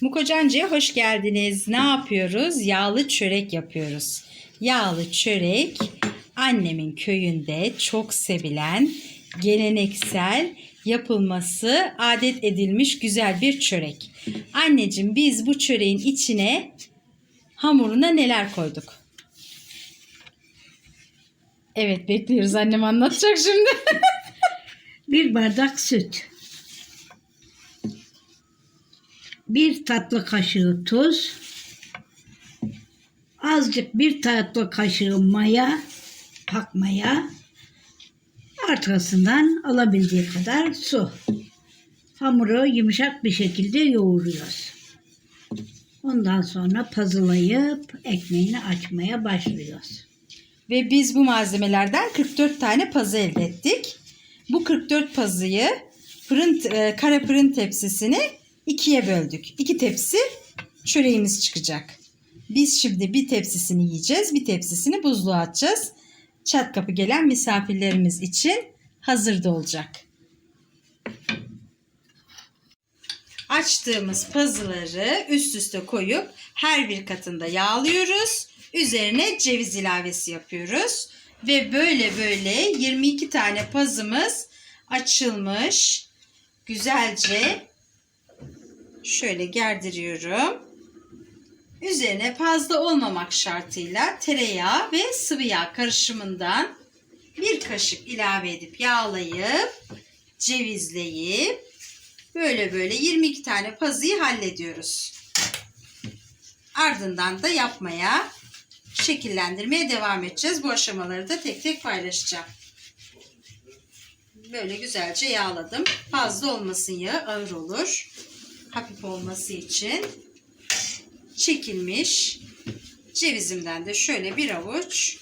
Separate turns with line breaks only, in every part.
Mukocancı'ya hoş geldiniz. Ne yapıyoruz? Yağlı çörek yapıyoruz. Yağlı çörek annemin köyünde çok sevilen, geleneksel, yapılması adet edilmiş güzel bir çörek. Anneciğim biz bu çöreğin içine hamuruna neler koyduk? Evet bekliyoruz annem anlatacak şimdi.
Bir bardak süt. Bir tatlı kaşığı tuz. Azıcık bir tatlı kaşığı maya, pak maya. Arkasından alabildiği kadar su. Hamuru yumuşak bir şekilde yoğuruyoruz. Ondan sonra pazılayıp ekmeğini açmaya başlıyoruz.
Ve biz bu malzemelerden 44 tane pazı elde ettik. Bu 44 pazıyı fırın e, kara fırın tepsisini ikiye böldük. İki tepsi çöreğimiz çıkacak. Biz şimdi bir tepsisini yiyeceğiz, bir tepsisini buzluğa atacağız. Çat kapı gelen misafirlerimiz için hazırda olacak. Açtığımız pazıları üst üste koyup her bir katında yağlıyoruz. Üzerine ceviz ilavesi yapıyoruz. Ve böyle böyle 22 tane pazımız açılmış. Güzelce şöyle gerdiriyorum. Üzerine fazla olmamak şartıyla tereyağı ve sıvı yağ karışımından bir kaşık ilave edip yağlayıp cevizleyip böyle böyle 22 tane pazıyı hallediyoruz. Ardından da yapmaya, şekillendirmeye devam edeceğiz. Bu aşamaları da tek tek paylaşacağım. Böyle güzelce yağladım. Fazla olmasın yağı ağır olur. Hafif olması için çekilmiş cevizimden de şöyle bir avuç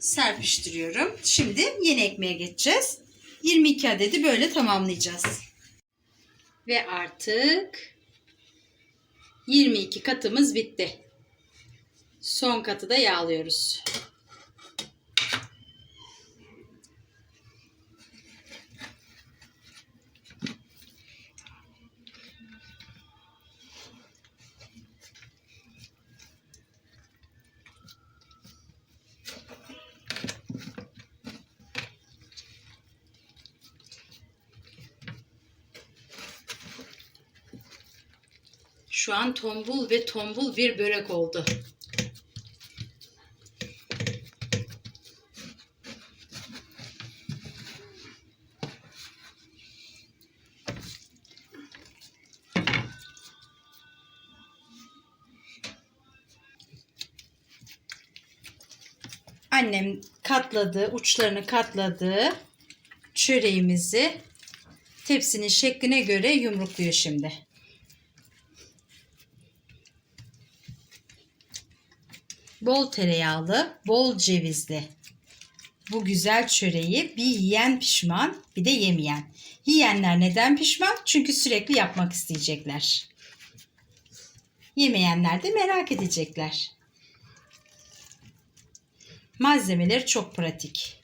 serpiştiriyorum. Şimdi yeni ekmeğe geçeceğiz. 22 adedi böyle tamamlayacağız. Ve artık 22 katımız bitti. Son katı da yağlıyoruz. Şu an tombul ve tombul bir börek oldu. Annem katladı, uçlarını katladı. Çöreğimizi tepsinin şekline göre yumrukluyor şimdi. Bol tereyağlı, bol cevizli. Bu güzel çöreği bir yiyen pişman, bir de yemeyen. Yiyenler neden pişman? Çünkü sürekli yapmak isteyecekler. Yemeyenler de merak edecekler. Malzemeleri çok pratik.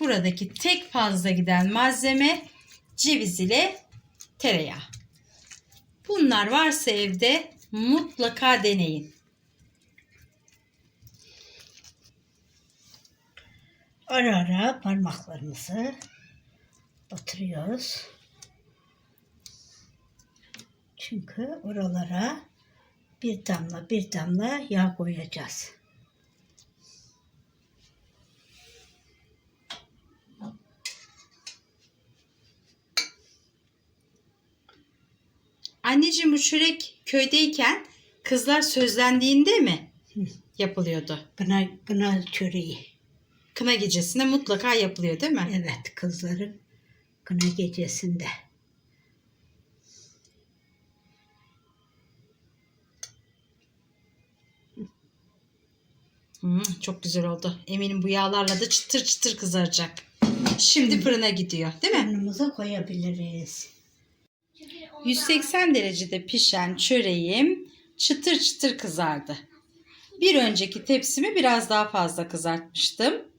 Buradaki tek fazla giden malzeme ceviz ile tereyağı. Bunlar varsa evde mutlaka deneyin.
Ara ara parmaklarımızı batırıyoruz. Çünkü oralara bir damla bir damla yağ koyacağız.
Anneciğim bu çörek köydeyken kızlar sözlendiğinde mi yapılıyordu?
Kına, kına çöreği.
Kına gecesinde mutlaka yapılıyor değil mi?
Evet kızların kına gecesinde.
Hmm, çok güzel oldu. Eminim bu yağlarla da çıtır çıtır kızaracak. Şimdi fırına gidiyor değil mi?
Fırınımıza koyabiliriz.
180 derecede pişen çöreğim çıtır çıtır kızardı. Bir önceki tepsimi biraz daha fazla kızartmıştım.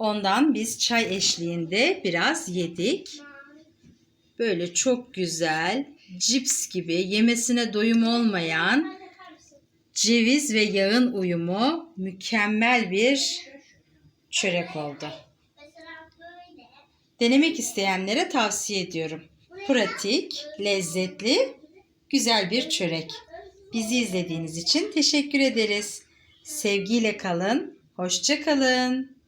Ondan biz çay eşliğinde biraz yedik. Böyle çok güzel, cips gibi yemesine doyum olmayan ceviz ve yağın uyumu mükemmel bir çörek oldu. Denemek isteyenlere tavsiye ediyorum. Pratik, lezzetli, güzel bir çörek. Bizi izlediğiniz için teşekkür ederiz. Sevgiyle kalın, hoşça kalın.